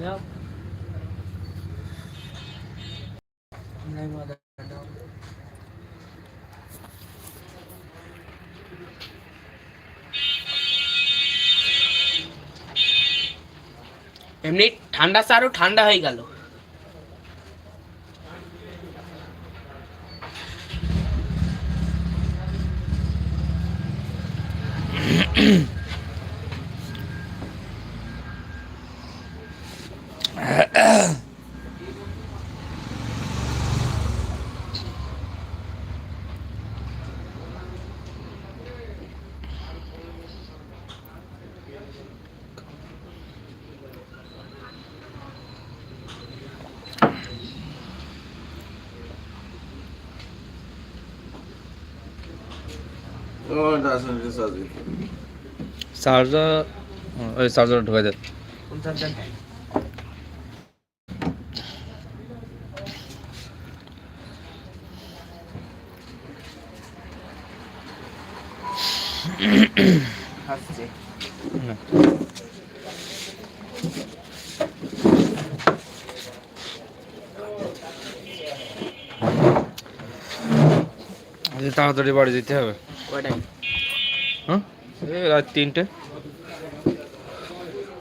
যাও নাই মাদা দাও এমনি ঠান্ডা আরও ঠান্ডা হয়ে গেল চার্জার ওই চার্জার ঢুকে আজকে তাড়াতাড়ি বাড়ি যেতে হবে। ওইটাই হ্যাঁ এই রাত তিনটে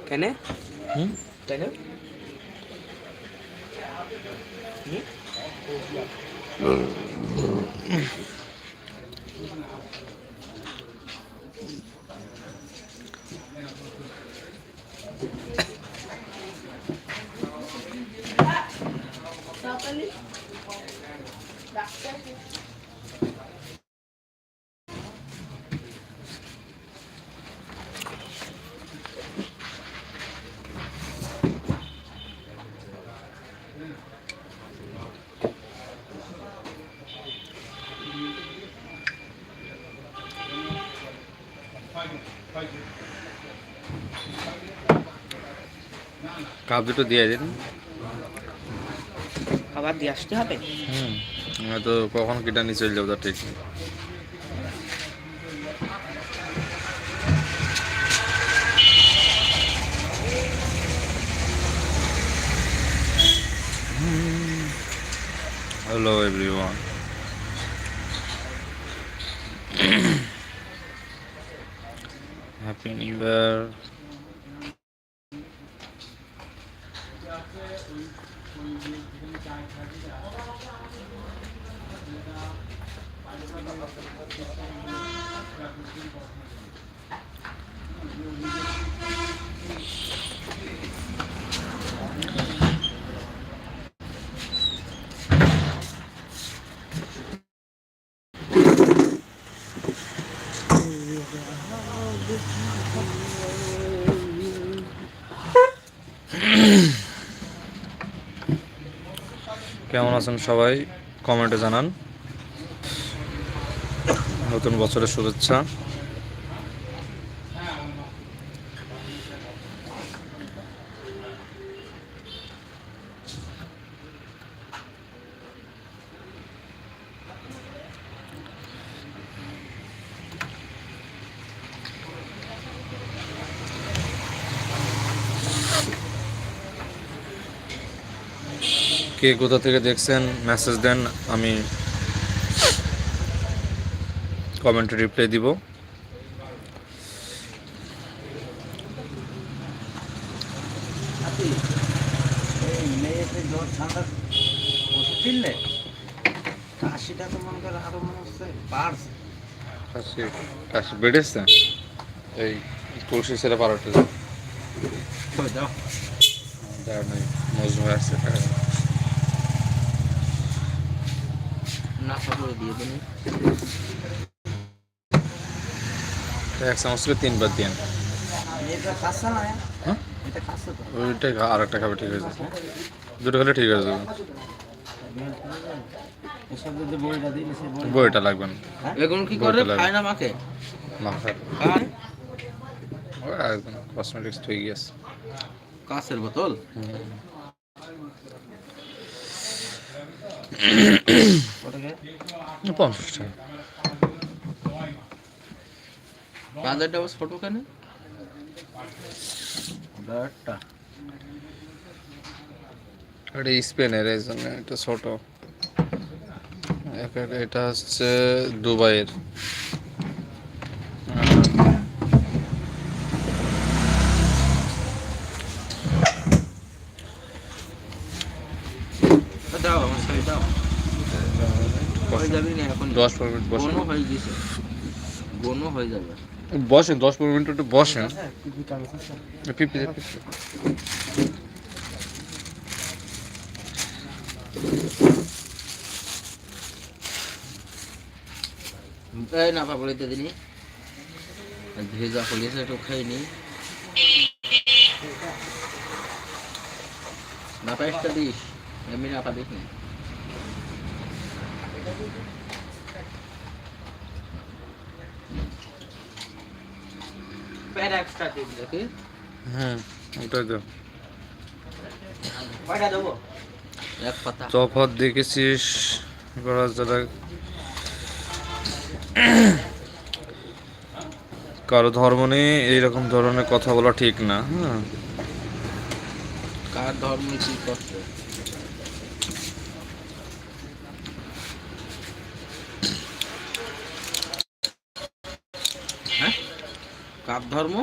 কেন হুম কেন কাপ দুটো দিয়ে দিন আবার দিয়ে আসতে হবে হুম হয়তো কখন কিটা নিয়ে চলে যাব তা ঠিক নেই। Hello everyone. Happy Thank you. কেমন আছেন সবাই? কমেন্টে জানান। নতুন বছরের শুভেচ্ছা। কে কোথা থেকে দেখছেন মেসেজ দেন আমি কমেন্টে রিপ্লাই দিব। কাশিটা তো মনে করে আরও মনে হচ্ছে বাড়ছে কাশি কাশি বেড়েছে? এই তুলসী সেরা পারোটা দাও দেওয়ার নেই হয়ে। আসছে করে দিয়ে এক চামচ করে তিনবার দিন হ্যাঁ? ওইটাই আর একটা খাবে ঠিক আছে দুটো খেলে ঠিক আছে এসব বইটা লাগবে না। এখন কি করে? করে খায় না মাকে? মাথার খায়। কসমেটিক্স তো গিয়েছে। কাঁচের বোতল? পঞ্চাশ টাকা। ছোট কেন? এটা স্পেনের এই জন্য এটা ছোট। এটা হচ্ছে দুবাইয়ের আহ, দাও আমার সাথে দাও হয়ে যাবে না এখন দশ পনেরো মিনিট বসেন। বনো হয়ে গেছে। বনো হয়ে যাবে। বসেন দশ পনেরো মিনিট একটু বসেন। পিপি দে, পিপি। এই না পাপড় দিতে দিনি। ভেজা হলিয়েছে একটু খাই নি। দিস। এমনি না পাবিস নি। প্যার এক্সট্রা দিন দেখি ওটাই তো। কয়টা দেবো? এক পাতা। দেখেছিস করা যারা কারও ধর্ম নিয়ে এইরকম ধরনের কথা বলা ঠিক না হ্যাঁ। কার ধর্ম কি করছে কার ধর্ম?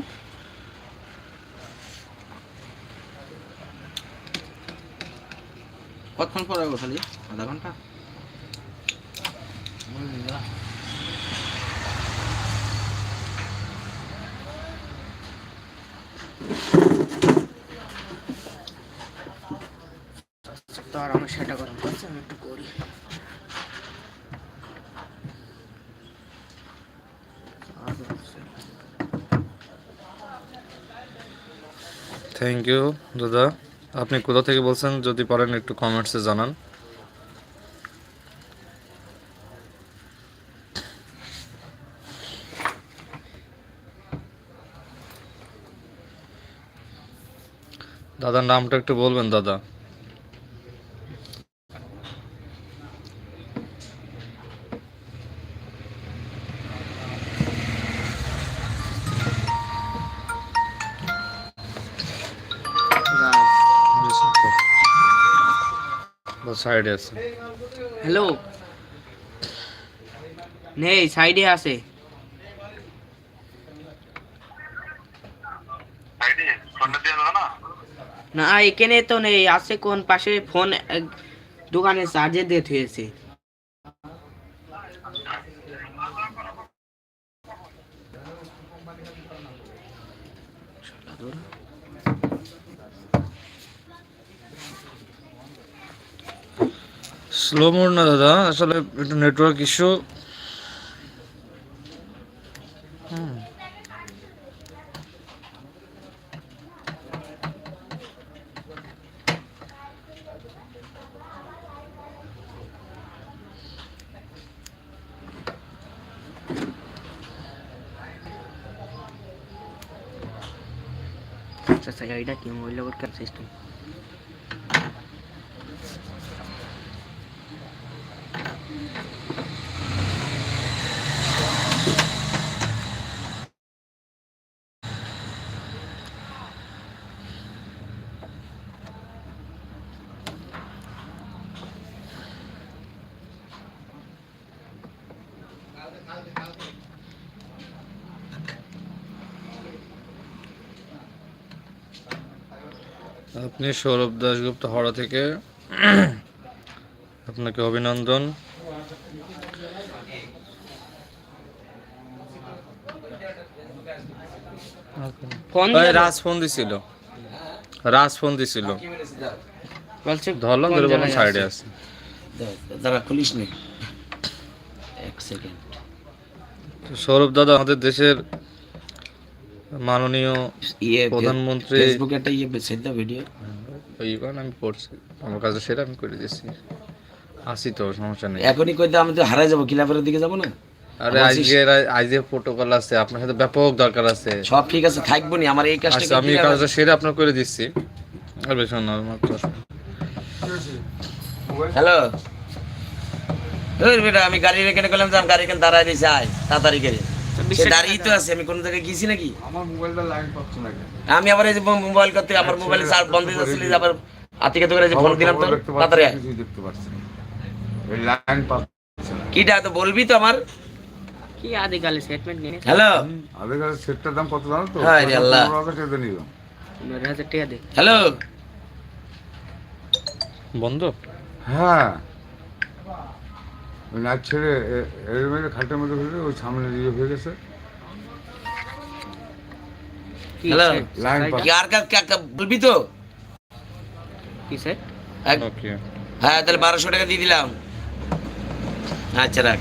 কতক্ষণ পর আসব খালি? আধা ঘণ্টা? তো আর সেটা গরম করছে আমি একটু করি থ্যাংক ইউ দাদা। আপনি কোথা থেকে বলছেন? যদি পারেন একটু কমেন্টসে জানান। দাদার নামটা একটু বলবেন, দাদা। সাইডে আছে। হ্যালো। নেই সাইডে আছে। না এখানে তো নেই আছে কোন পাশে? ফোন এক- দোকানে চার্জে দিয়ে থুয়েছে। স্লো মোড না দাদা আসলে একটু নেটওয়ার্ক ইস্যু আচ্ছা গাড়িটা কি মোবাইল ওর কার সিস্টেম আপনি সৌরভ দাশগুপ্ত হাওড়া থেকে আপনাকে অভিনন্দন। রাজ ফোন দিছিল। রাজ ফোন দিছিল। ধরলাম ধরে বললাম সাইডে আছে দাঁড়া খুলিস নি। এক সেকেন্ড। সৌরভ দাদা আমাদের দেশের মাননীয় ইয়ে প্রধানমন্ত্রী ফেসবুকে একটা ইয়ে ভিডিও ওই কারণে আমি পড়ছি। আমার কাছে সেটা আমি করে দিয়েছি। আসি তো সমস্যা নেই। এখনই কইতে আমি তো হারাই যাব ক্লাবের দিকে যাব না? আরে আজকে আজকে প্রোটোকল আছে আপনার সাথে ব্যাপক দরকার আছে। সব ঠিক আছে থাকব নি আমার এই কাজটা আচ্ছা আমি কাজটা সেরে আপনার করে দিচ্ছি। আর বেশি না মাত্র হ্যালো? বেটা আমি গাড়ি রেখে গেলাম যে আমি গাড়ি এখানে দাঁড়ায় দিয়েছি আয় তাড়াতাড়ি করে। সে দাঁড়িয়ে তো আছে আমি কোন জায়গায় গেছি নাকি? আমার মোবাইলটা লাইন পাচ্ছে না আমি আবার এই যে মোবাইল করতে আমার মোবাইলে চার্জ বন্ধ হয়ে যাচ্ছিল আবার আতিকে তো যে ফোন দিলাম তো খবর দেখতে পাচ্ছি তাড়াতাড়ি না, আয়। কিছুই দেখতে পাচ্ছি লাইন পাচ্ছে না। কিটা তো বলবি তো আমার? কি আদিকালে নিয়ে? হ্যালো সেটটার দাম কত জানো তো? হায় আল্লাহ। পনেরো হাজার টাকা দে। হ্যালো বন্ধ হ্যাঁ। নাচ ছেড়ে এ- এর মধ্যে খাটের মধ্যে ফেলে ওই সামনে দিয়ে হয়ে গেছে? কি আর বলবি তো? কি সেট হ্যাঁ তাহলে বারোশো টাকা দিয়ে দিলাম। আচ্ছা রাখ।